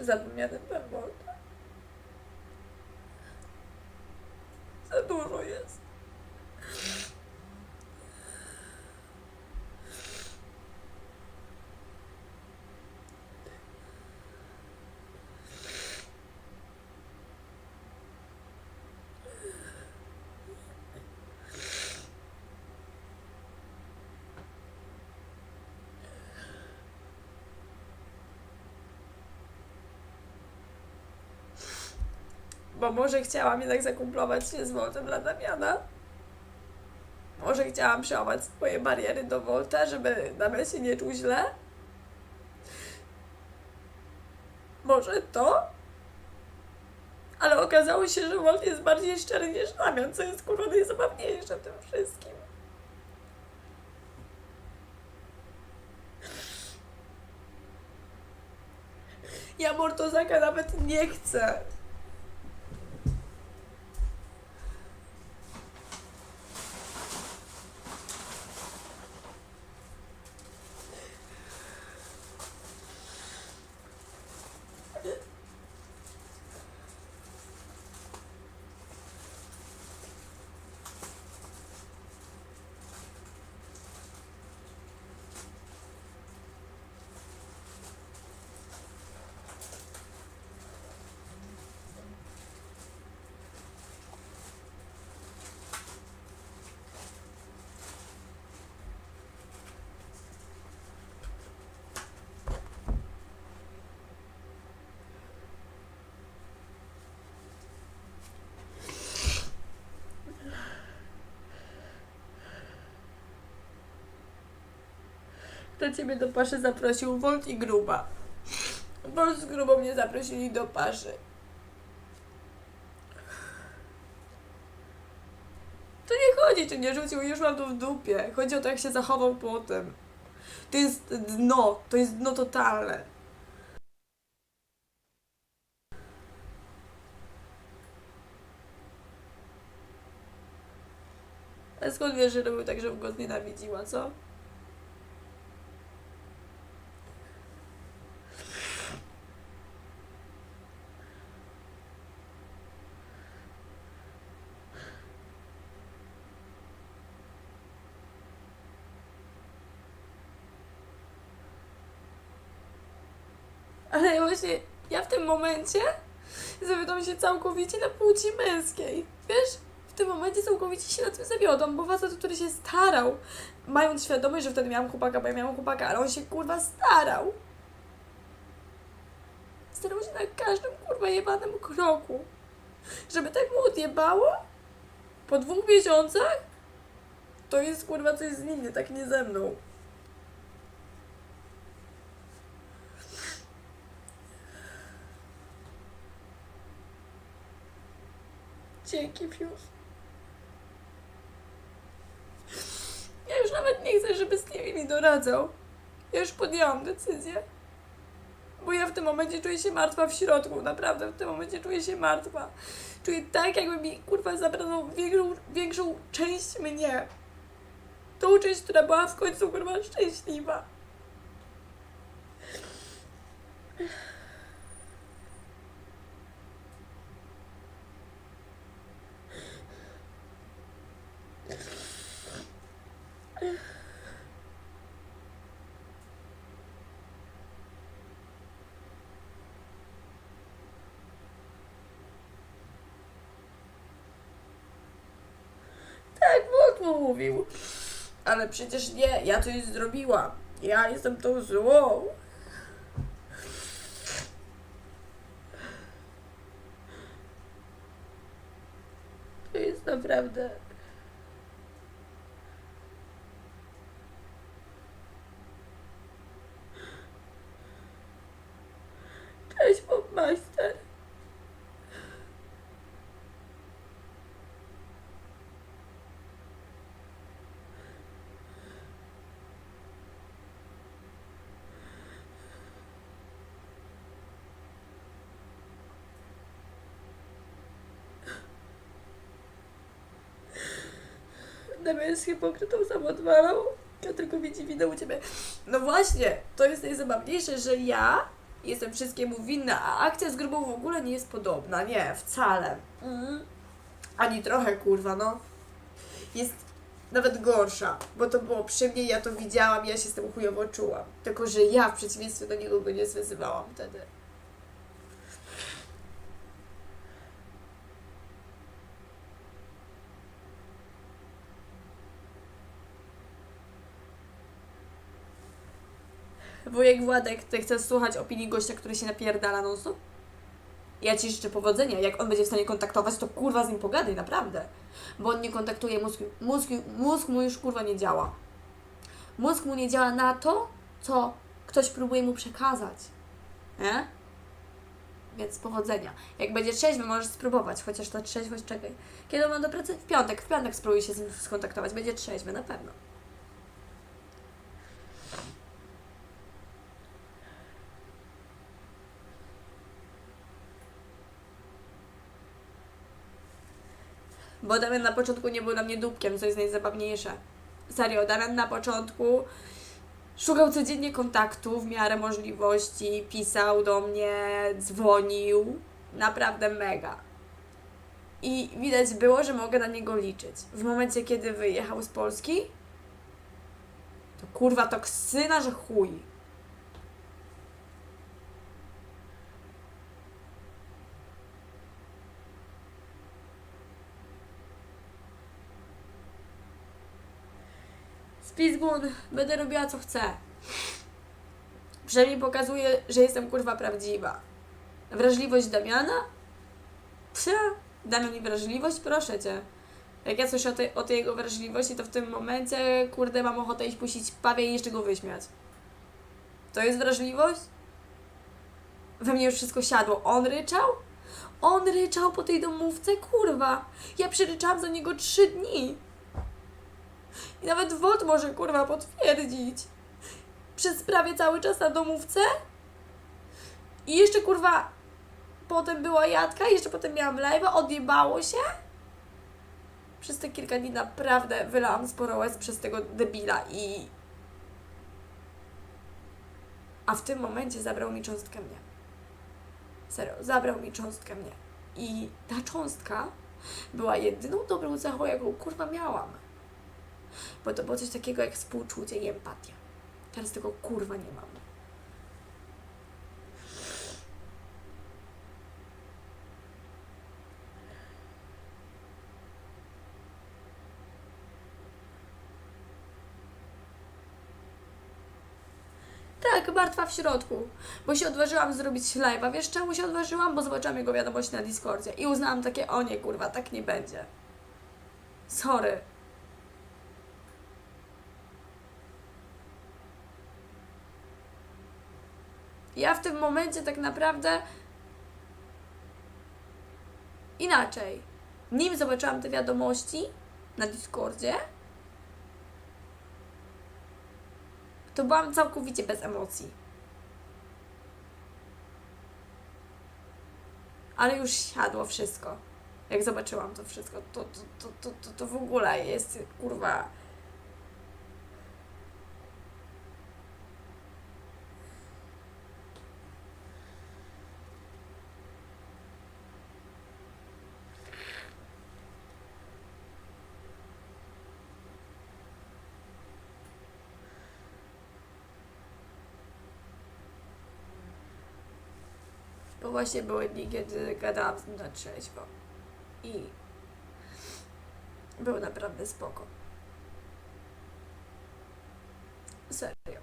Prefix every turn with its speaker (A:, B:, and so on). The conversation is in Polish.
A: Zapomniany Pembolta. Za dużo jest. Bo może chciałam jednak zakumplować się z Voltem dla Damiana. Może chciałam przełamać swoje bariery do Volta, żeby Damian się nie czuł źle. Może to? Ale okazało się, że Volt jest bardziej szczery niż Damian, co jest kurwa najzabawniejsze w tym wszystkim. Ja Mortozaka nawet nie chcę. Kto ciebie do paszy zaprosił? Volt i Gruba. Volt z Grubą mnie zaprosili do paszy. To nie chodzi, czy nie rzucił, już mam to w dupie. Chodzi o to, jak się zachował potem. To jest dno, to jest dno totalne. A skąd wiesz, że robił tak, żebym go znienawidziła, co? Ale właśnie ja w tym momencie zawiodłam się całkowicie na płci męskiej. Wiesz? W tym momencie całkowicie się na tym zawiodłam, bo facet, który się starał, mając świadomość, że wtedy miałam chłopaka, bo ja miałam chłopaka, ale on się kurwa starał. Starał się na każdym kurwa jebanym kroku. Żeby tak mu odjebało po dwóch miesiącach, to jest kurwa coś z nim, nie tak nie ze mną. Dzięki, Pius. Ja już nawet nie chcę, żeby Stevie mi doradzał. Ja już podjęłam decyzję. Bo ja w tym momencie czuję się martwa w środku, naprawdę w tym momencie czuję się martwa. Czuję tak, jakby mi kurwa zabrano większą, większą część mnie. Tą część, która była w końcu kurwa szczęśliwa. Mówił. Ale przecież nie, ja coś zrobiłam. Ja jestem tą złą. To jest naprawdę. Damian jest hipokrytą samodwalą. Tylko widzi winę u ciebie. No właśnie, to jest najzabawniejsze, że ja Jestem wszystkiemu winna, a akcja z grubą w ogóle nie jest podobna. Nie, wcale. Mhm. Ani trochę, kurwa, no. Jest nawet gorsza, bo to było przy mnie, ja to widziałam, ja się z tym chujowo czułam. Tylko, że ja w przeciwieństwie do niego go nie zwyzywałam wtedy. Wujek Władek, ty chcesz słuchać opinii gościa, który się napierdala non stop? Ja ci życzę powodzenia. Jak on będzie w stanie kontaktować, to kurwa z nim pogadaj, naprawdę. Bo on nie kontaktuje mózg, mózg, mózg mu już kurwa nie działa. Mózg mu nie działa na to, co ktoś próbuje mu przekazać. Nie? Więc powodzenia. Jak będzie trzeźwy, możesz spróbować, chociaż ta trzeźwość, czekaj. Kiedy on ma do pracy? W piątek. W piątek spróbuj się z nim skontaktować. Będzie trzeźwy, na pewno. Bo Damian na początku nie był dla mnie dupkiem, co jest najzabawniejsze. Serio, Damian na początku szukał codziennie kontaktu w miarę możliwości, pisał do mnie, dzwonił. Naprawdę mega. I widać było, że mogę na niego liczyć. W momencie, kiedy wyjechał z Polski, to kurwa toksyna, że chuj. Spizgun, będę robiła co chcę. Przynajmniej pokazuje, że jestem kurwa prawdziwa. Wrażliwość Damiana? Psia, Damian i wrażliwość? Proszę cię. Jak ja coś o tej, o tej jego wrażliwości, to w tym momencie, kurde, mam ochotę iść puścić pawie i jeszcze go wyśmiać. To jest wrażliwość? We mnie już wszystko siadło. On ryczał? On ryczał po tej domówce? Kurwa! Ja przyryczałam za niego trzy dni. I nawet WOT może kurwa potwierdzić. Przez prawie cały czas na domówce. I jeszcze kurwa potem była jadka, jeszcze potem miałam live'a, odjebało się. Przez te kilka dni naprawdę wylałam sporo łez przez tego debila i... A w tym momencie zabrał mi cząstkę mnie. Serio, zabrał mi cząstkę mnie. I ta cząstka była jedyną dobrą cechą, jaką kurwa miałam. Bo to było coś takiego jak współczucie i empatia. Teraz tego kurwa nie mam. Tak, martwa w środku. Bo się odważyłam zrobić live'a. Wiesz czemu się odważyłam? Bo zobaczyłam jego wiadomość na Discordzie. I uznałam takie, o nie, kurwa, tak nie będzie. Sorry. Ja w tym momencie tak naprawdę inaczej. Nim zobaczyłam te wiadomości na Discordzie, to byłam całkowicie bez emocji. Ale już siadło wszystko. Jak zobaczyłam to wszystko, to, to, to, to, to, w ogóle jest kurwa. Bo właśnie były dni, kiedy gadałam z nim na trzeźwo. I był naprawdę spoko. Serio.